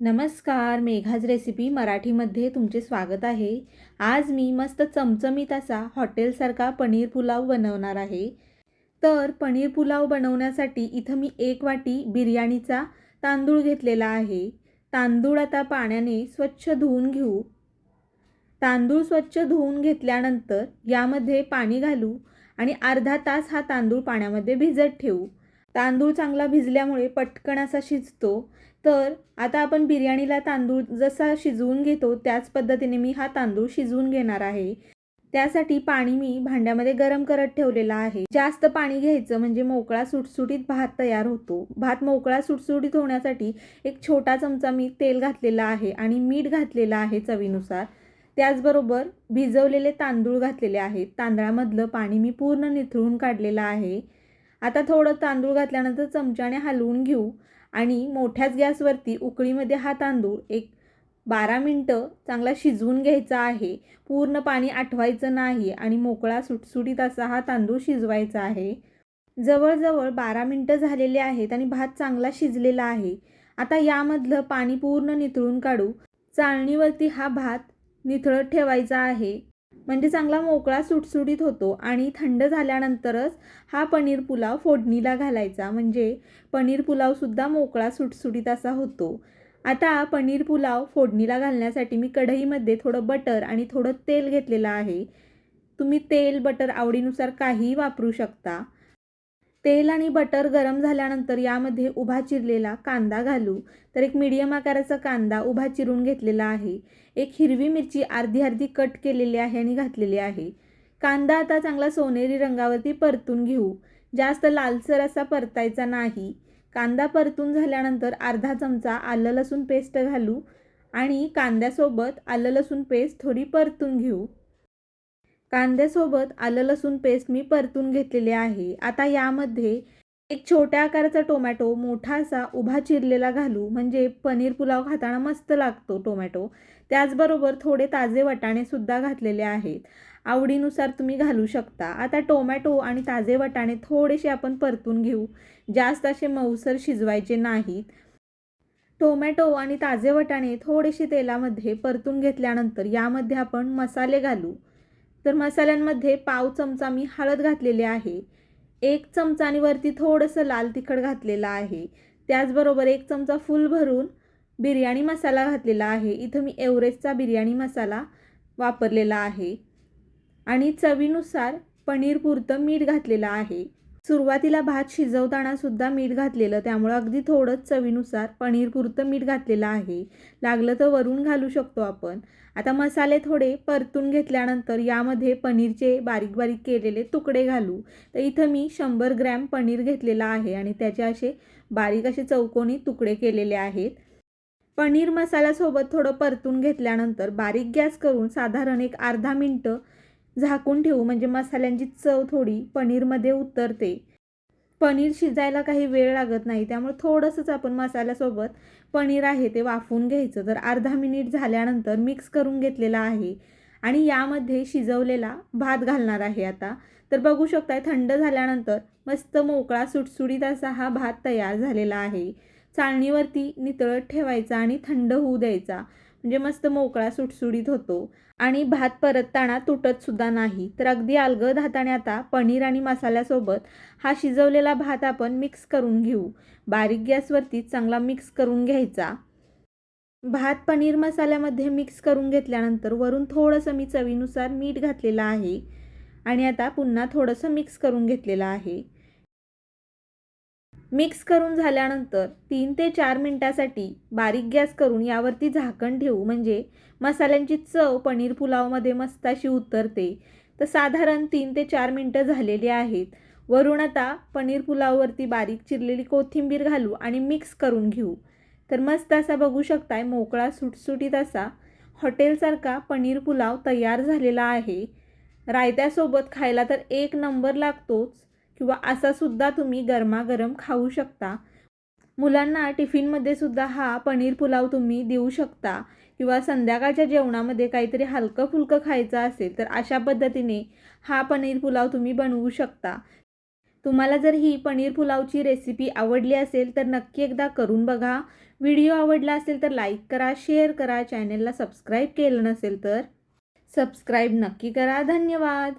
नमस्कार मेघाज रेसिपी मराठीमध्ये तुमचे स्वागत आहे. आज मी मस्त चमचमीत असा हॉटेलसारखा पनीर पुलाव बनवणार आहे. तर पनीर पुलाव बनवण्यासाठी इथं मी एक वाटी बिर्याणीचा तांदूळ घेतलेला आहे. तांदूळ आता पाण्याने स्वच्छ धुवून घेऊ. तांदूळ स्वच्छ धुवून घेतल्यानंतर यामध्ये पाणी घालू आणि अर्धा तास हा तांदूळ पाण्यामध्ये भिजत ठेवू. तांदूळ चांगला भिजल्यामुळे पटकन असा शिजतो. तर आता आपण बिर्याणीला तांदूळ जसा शिजवून घेतो त्याच पद्धतीने मी हा तांदूळ शिजवून घेणार आहे. त्यासाठी पाणी मी भांड्यामध्ये गरम करत ठेवलेला आहे. जास्त पाणी घ्यायचं म्हणजे मोकळा सुटसुटीत भात तयार होतो. भात मोकळा सुटसुटीत होण्यासाठी एक छोटा चमचा मी तेल घातलेला आहे आणि मीठ घातलेलं आहे चवीनुसार. त्याचबरोबर भिजवलेले तांदूळ घातलेले आहेत. तांदळामधलं पाणी मी पूर्ण निथळून काढलेलं आहे. आता थोडं तांदूळ घातल्यानंतर चमच्याने हलवून घेऊ. आणि मोठ्याच गॅसवरती उकळीमध्ये हा तांदूळ एक बारा मिनटं चांगला शिजवून घ्यायचा आहे. पूर्ण पाणी आठवायचं नाही आणि मोकळा सुटसुटीत असा हा तांदूळ शिजवायचा आहे. जवळजवळ बारा मिनटं झालेले आहेत आणि भात चांगला शिजलेला आहे. आता यामधलं पाणी पूर्ण निथळून काढू. चाळणीवरती हा भात निथळत ठेवायचा आहे. म्हणजे चांगला मोकळा सुटसुटीत होतो आणि थंड झाल्यानंतरच हा पनीर पुलाव फोडणीला घालायचा. म्हणजे पनीर पुलावसुद्धा मोकळा सुटसुटीत असा होतो. आता पनीर पुलाव फोडणीला घालण्यासाठी मी कढईमध्ये थोडं बटर आणि थोडं तेल घेतलेलं आहे. तुम्ही तेल बटर आवडीनुसार काहीही वापरू शकता. तेल आणि बटर गरम झाल्यानंतर यामध्ये उभा चिरलेला कांदा घालू. तर एक मीडियम आकाराचा कांदा उभा चिरून घेतलेला आहे. एक हिरवी मिरची अर्धी अर्धी कट केलेली आहे आणि घातलेली आहे. कांदा आता चांगला सोनेरी रंगावरती परतून घेऊ. जास्त लालसर असा परतायचा नाही. कांदा परतून झाल्यानंतर अर्धा चमचा आलं लसूण पेस्ट घालू आणि कांद्यासोबत आलं लसूण पेस्ट थोडी परतून घेऊ. कांद्यासोबत आलं लसूण पेस्ट मी परतून घेतलेले आहे. आता यामध्ये एक छोट्या आकाराचा टोमॅटो मोठा असा उभा चिरलेला घालू. म्हणजे पनीर पुलाव खाताना मस्त लागतो टोमॅटो. त्याचबरोबर थोडे ताजे वाटाणेसुद्धा घातलेले आहेत. आवडीनुसार तुम्ही घालू शकता. आता टोमॅटो आणि ताजे वाटाणे थोडेसे आपण परतून घेऊ. जास्त असे मऊसर शिजवायचे नाहीत. टोमॅटो आणि ताजे वाटाणे थोडेसे तेलामध्ये परतून घेतल्यानंतर यामध्ये आपण मसाले घालू. तर मसाल्यांमध्ये पाव चमचा मी हळद घातलेली आहे. एक चमचा आणि वरती थोडंसं लाल तिखट घातलेलं आहे. त्याचबरोबर एक चमचा फुल भरून बिर्याणी मसाला घातलेला आहे. इथं मी एव्हरेस्टचा बिर्याणी मसाला वापरलेला आहे. आणि चवीनुसार पनीर पुरतं मीठ घातलेलं आहे. सुरुवातीला भात शिजवताना सुद्धा मीठ घातलेलं त्यामुळं अगदी थोडंच चवीनुसार पनीर पुरतं मीठ घातलेलं आहे. लागलं तर वरून घालू शकतो आपण. आता मसाले थोडे परतून घेतल्यानंतर यामध्ये पनीरचे बारीक बारीक केलेले तुकडे घालू. तर इथं मी शंभर ग्रॅम पनीर घेतलेलं आहे आणि त्याचे असे बारीक असे चौकोनी तुकडे केलेले आहेत. पनीर मसाल्यासोबत थोडं परतून घेतल्यानंतर बारीक गॅस करून साधारण एक अर्धा मिनटं झाकून ठेवू म्हणजे मसाल्यांची चव थोडी पनीरमध्ये उतरते. पनीर शिजायला काही वेळ लागत नाही त्यामुळे थोडंसंच आपण मसाल्यासोबत पनीर आहे ते वाफवून घ्यायचं. तर अर्धा मिनिट झाल्यानंतर मिक्स करून घेतलेला आहे आणि यामध्ये शिजवलेला भात घालणार आहे आता तर बघू शकताय थंड झाल्यानंतर मस्त मोकळा सुटसुटीत असा हा भात तयार झालेला आहे. चाळणीवरती नितळत ठेवायचा आणि थंड होऊ द्यायचा. म्हणजे मस्त मोकळा सुटसुटीत होतो. आणि भात परतताना तुटत सुद्धा नाही. तर अगदी अलगद हाताने आता पनीर आणि मसाल्यासोबत हा शिजवलेला भात आपण मिक्स करून घेऊ. बारीक गॅसवरती चांगला मिक्स करून घ्यायचा. भात पनीर मसाल्यामध्ये मिक्स करून घेतल्यानंतर वरून थोडंसं मी चवीनुसार मीठ घातलेलं आहे. आणि आता पुन्हा थोडंसं मिक्स करून घेतलेलं आहे. मिक्स करून झाल्यानंतर तीन ते चार मिनटासाठी बारीक गॅस करून यावरती झाकण ठेवू. म्हणजे मसाल्यांची चव पनीर पुलावमध्ये मस्त अशी उतरते. तर साधारण तीन ते चार मिनटं झालेली आहेत. वरून आता पनीर पुलाववरती बारीक चिरलेली कोथिंबीर घालू आणि मिक्स करून घेऊ. तर मस्त असा बघू शकताय मोकळा सुटसुटीत असा हॉटेलसारखा पनीर पुलाव तयार झालेला आहे. रायत्यासोबत खायला तर एक नंबर लागतोच. किंवा असासुद्धा तुम्ही गरमागरम खाऊ शकता. मुलांना टिफिनमध्ये सुद्धा हा पनीर पुलाव तुम्ही देऊ शकता किंवा संध्याकाळच्या जेवणामध्ये काहीतरी हलकं फुलकं खायचं असेल तर अशा पद्धतीने हा पनीर पुलाव तुम्ही बनवू शकता. तुम्हाला जर ही पनीर पुलावची रेसिपी आवडली असेल तर नक्की एकदा करून बघा. व्हिडिओ आवडला असेल तर लाईक करा शेअर करा चॅनलला सबस्क्राईब केलं नसेल तर सबस्क्राईब नक्की करा. धन्यवाद!